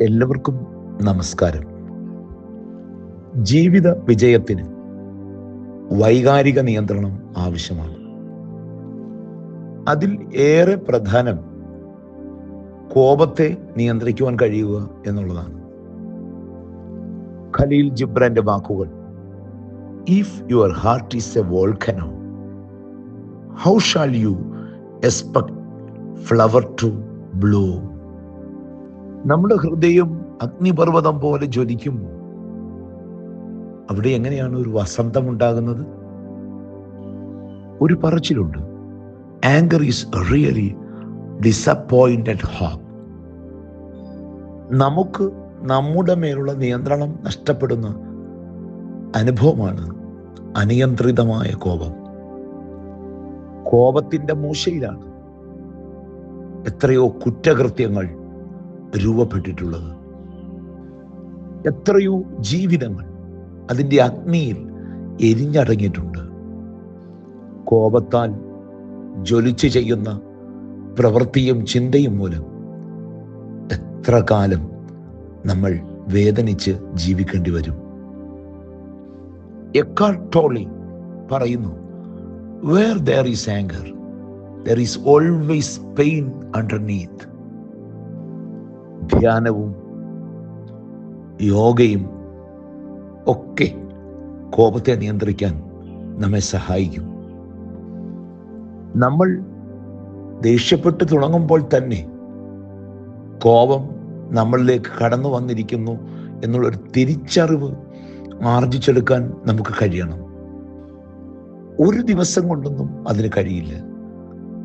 എല്ലാവർക്കും നമസ്കാരം. ജീവിത വിജയത്തിന് വൈകാരിക നിയന്ത്രണം ആവശ്യമാണ്. അതിൽ ഏറെ പ്രധാനം കോപത്തെ നിയന്ത്രിക്കുവാൻ കഴിയുക എന്നുള്ളതാണ്. ഖലീൽ ജിബ്രാന്റെ വാക്കുകൾ if your heart is a volcano how shall you expect flower to bloom നമ്മുടെ ഹൃദയം അഗ്നിപർവതം പോലെ ജ്വലിക്കുമ്പോൾ അവിടെ എങ്ങനെയാണ് ഒരു വസന്തം ഉണ്ടാകുന്നത്? ഒരു പറച്ചിലുണ്ട്. Anger is really disappointed hope നമുക്ക് നമ്മുടെ മേലുള്ള നിയന്ത്രണം നഷ്ടപ്പെടുന്ന അനുഭവമാണ് അനിയന്ത്രിതമായ കോപം. കോപത്തിന്റെ മൂശയിലാണ് എത്രയോ കുറ്റകൃത്യങ്ങൾ രൂപപ്പെട്ടിട്ടുള്ളത്. എത്രയോ ജീവിതങ്ങൾ അതിന്റെ അഗ്നിയിൽ എരിഞ്ഞടങ്ങിയിട്ടുണ്ട്. കോപത്താൽ ജ്വലിച്ചു ചെയ്യുന്ന പ്രവൃത്തിയും ചിന്തയും മൂലം എത്ര കാലം നമ്മൾ വേദനിച്ച് ജീവിക്കേണ്ടി വരും. എക്കാൾ ടോളി പറയുന്നു where there is anger there is always pain underneath ധ്യാനവും യോഗയും ഒക്കെ കോപത്തെ നിയന്ത്രിക്കാൻ നമ്മെ സഹായിക്കും. നമ്മൾ ദേഷ്യപ്പെട്ട് തുടങ്ങുമ്പോൾ തന്നെ കോപം നമ്മളിലേക്ക് കടന്നു വന്നിരിക്കുന്നു എന്നുള്ളൊരു തിരിച്ചറിവ് ആർജിച്ചെടുക്കാൻ നമുക്ക് കഴിയണം. ഒരു ദിവസം കൊണ്ടൊന്നും അതിന് കഴിയില്ല.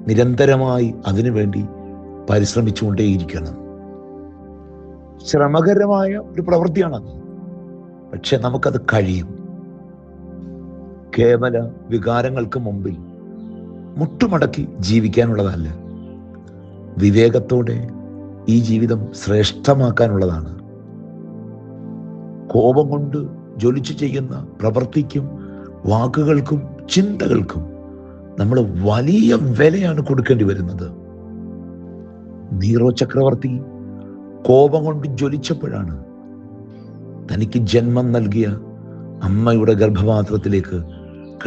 നിരന്തരമായി അതിനു വേണ്ടി പരിശ്രമിച്ചുകൊണ്ടേയിരിക്കണം. ശ്രമകരമായ ഒരു പ്രവൃത്തിയാണത് പക്ഷെ നമുക്കത് കഴിയും. കേവല വികാരങ്ങൾക്ക് മുമ്പിൽ മുട്ടുമടക്കി ജീവിക്കാനുള്ളതല്ല. വിവേകത്തോടെ ഈ ജീവിതം ശ്രേഷ്ഠമാക്കാനുള്ളതാണ്. കോപം കൊണ്ട് ജ്വലിച്ചു ചെയ്യുന്ന പ്രവൃത്തിക്കും വാക്കുകൾക്കും ചിന്തകൾക്കും നമ്മൾ വലിയ വിലയാണ് കൊടുക്കേണ്ടി വരുന്നത്. നീറോ ചക്രവർത്തി കോപം കൊണ്ട് ജ്വലിച്ചപ്പോഴാണ് തനിക്ക് ജന്മം നൽകിയ അമ്മയുടെ ഗർഭപാത്രത്തിലേക്ക്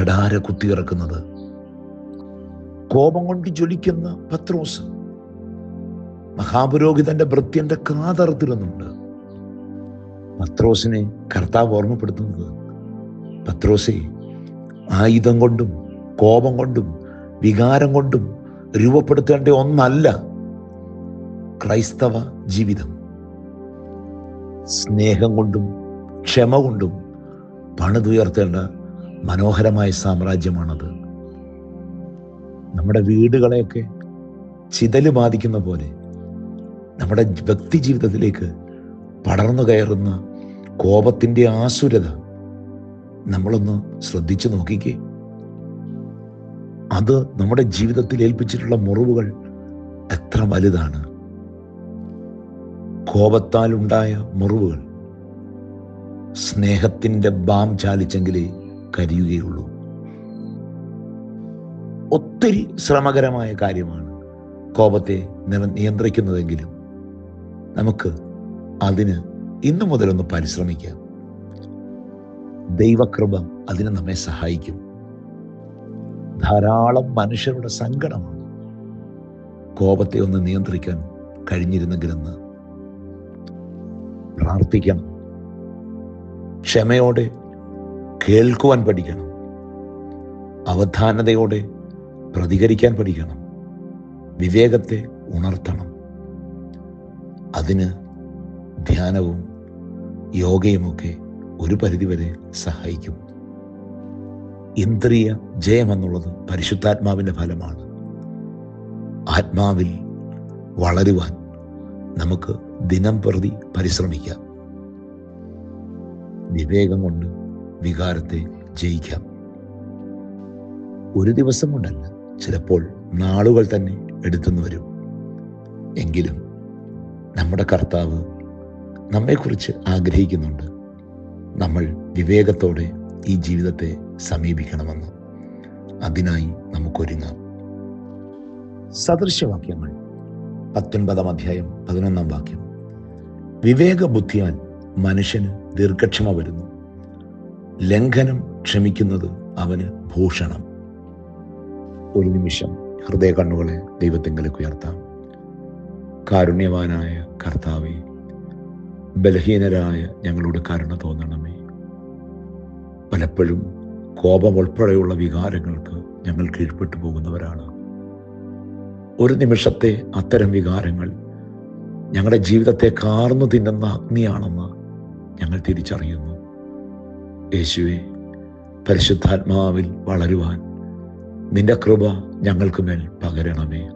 കടാര കുത്തിയിറക്കുന്നത് കോപം കൊണ്ട് ജ്വലിക്കുന്ന പത്രോസ് മഹാപുരോഹിതന്റെ ഭൃത്യന്റെ കാതറത്തിലൊന്നുണ്ട് പത്രോസിനെ കർത്താവ് ഓർമ്മപ്പെടുത്തുന്നത് പത്രോസെ ആയുധം കൊണ്ടും കോപം കൊണ്ടും വികാരം കൊണ്ടും രൂപപ്പെടുത്തേണ്ട ഒന്നല്ല. ക്രൈസ്തവ ജീവിതം. സ്നേഹം കൊണ്ടും ക്ഷമ കൊണ്ടും പണിതുയർത്തേണ്ട മനോഹരമായ സാമ്രാജ്യമാണത്. നമ്മുടെ വീടുകളെയൊക്കെ ചിതൽ ബാധിക്കുന്ന പോലെ നമ്മുടെ വ്യക്തി ജീവിതത്തിലേക്ക് പടർന്നു കയറുന്ന കോപത്തിന്റെ ആസുരത നമ്മളൊന്ന് ശ്രദ്ധിച്ചു നോക്കിക്കേ. അത് നമ്മുടെ ജീവിതത്തിൽ ഏൽപ്പിച്ചിട്ടുള്ള മുറിവുകൾ എത്ര വലുതാണ്. കോപത്താൽ ഉണ്ടായ മുറിവുകൾ സ്നേഹത്തിന്റെ ബാം ചാലിച്ചെങ്കിലേ കരിയുകയുള്ളൂ. ഒത്തിരി ശ്രമകരമായ കാര്യമാണ് കോപത്തെ നിയന്ത്രിക്കുന്നതെങ്കിലും നമുക്ക് അതിന് ഇന്നു മുതലൊന്ന് പരിശ്രമിക്കാം. ദൈവകൃപ അതിനെ നമ്മെ സഹായിക്കും. ധാരാളം മനുഷ്യരുടെ സങ്കടമാണ് കോപത്തെ ഒന്ന് നിയന്ത്രിക്കാൻ കഴിഞ്ഞിരുന്നെങ്കിലെന്ന് പ്രാർത്ഥിക്കണം. ക്ഷമയോടെ കേൾക്കുവാൻ പഠിക്കണം. അവധാനതയോടെ പ്രതികരിക്കാൻ പഠിക്കണം. വിവേകത്തെ ഉണർത്തണം. അതിന് ധ്യാനവും യോഗയുമൊക്കെ ഒരു പരിധിവരെ സഹായിക്കും. ഇന്ദ്രിയ ജയമെന്നുള്ളത് പരിശുദ്ധാത്മാവിന്റെ ഫലമാണ്. ആത്മാവിൽ വളരുവാൻ നമുക്ക് ദിനം പ്രതി പരിശ്രമിക്കാം. വിവേകം കൊണ്ട് വികാരത്തെ ജയിക്കാം. ഒരു ദിവസം കൊണ്ടല്ല ചിലപ്പോൾ നാളുകൾ തന്നെ എടുത്തെന്ന് വരും. എങ്കിലും നമ്മുടെ കർത്താവ് നമ്മെക്കുറിച്ച് ആഗ്രഹിക്കുന്നുണ്ട്. നമ്മൾ വിവേകത്തോടെ ഈ ജീവിതത്തെ സമീപിക്കണമെന്ന്. അതിനായി നമുക്കൊരുങ്ങാം. സദൃശവാക്യങ്ങൾ. പത്തൊൻപതാം അധ്യായം പതിനൊന്നാം വാക്യം. വിവേക വിവേകബുദ്ധിയാൽ മനുഷ്യന് ദീർഘക്ഷമ വരുന്നു. ലംഘനം ക്ഷമിക്കുന്നത് അവന് ഭൂഷണം. ഒരു നിമിഷം ഹൃദയ കണ്ണുകളെ ദൈവത്തെങ്കിലേക്ക് ഉയർത്താം. കാരുണ്യവാനായ കർത്താവെ ബലഹീനരായ ഞങ്ങളോട് കരുണ തോന്നണമേ. പലപ്പോഴും കോപം ഉൾപ്പെടെയുള്ള വികാരങ്ങൾക്ക് ഞങ്ങൾ കീഴ്പ്പെട്ടു പോകുന്നവരാണ്. ഒരു നിമിഷത്തെ അത്തരം വികാരങ്ങൾ ഞങ്ങളുടെ ജീവിതത്തെ കാർന്നു തിന്നുന്ന അഗ്നിയാണെന്ന് ഞങ്ങൾ തിരിച്ചറിയുന്നു. യേശുവെ പരിശുദ്ധാത്മാവിൽ വളരുവാൻ നിന്റെ കൃപ ഞങ്ങൾക്ക് മേൽ പകരണമേ.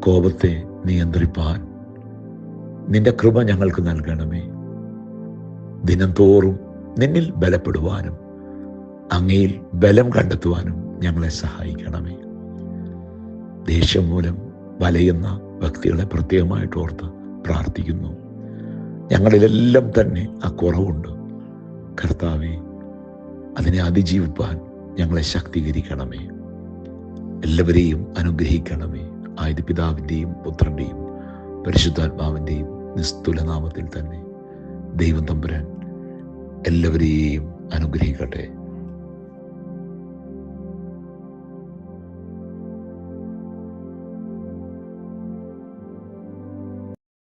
കോപത്തെ നിയന്ത്രിപ്പാൻ നിന്റെ കൃപ ഞങ്ങൾക്ക് നൽകണമേ. ദിനംതോറും നിന്നിൽ ബലപ്പെടുവാനും അങ്ങയിൽ ബലം കണ്ടെത്തുവാനും ഞങ്ങളെ സഹായിക്കണമേ. ദേഷ്യം മൂലം വലയുന്ന വ്യക്തികളെ പ്രത്യേകമായിട്ട് ഓർത്ത് പ്രാർത്ഥിക്കുന്നു. ഞങ്ങളിലെല്ലാം തന്നെ ആ കുറവുണ്ട്. കർത്താവെ അതിനെ അതിജീവിപ്പാൻ ഞങ്ങളെ ശക്തീകരിക്കണമേ. എല്ലാവരെയും അനുഗ്രഹിക്കണമേ. ആയത് പിതാവിന്റെയും പുത്രന്റെയും പരിശുദ്ധാത്മാവിന്റെയും നിസ്തുലനാമത്തിൽ തന്നെ ദൈവം തമ്പുരാൻ എല്ലാവരെയും അനുഗ്രഹിക്കട്ടെ.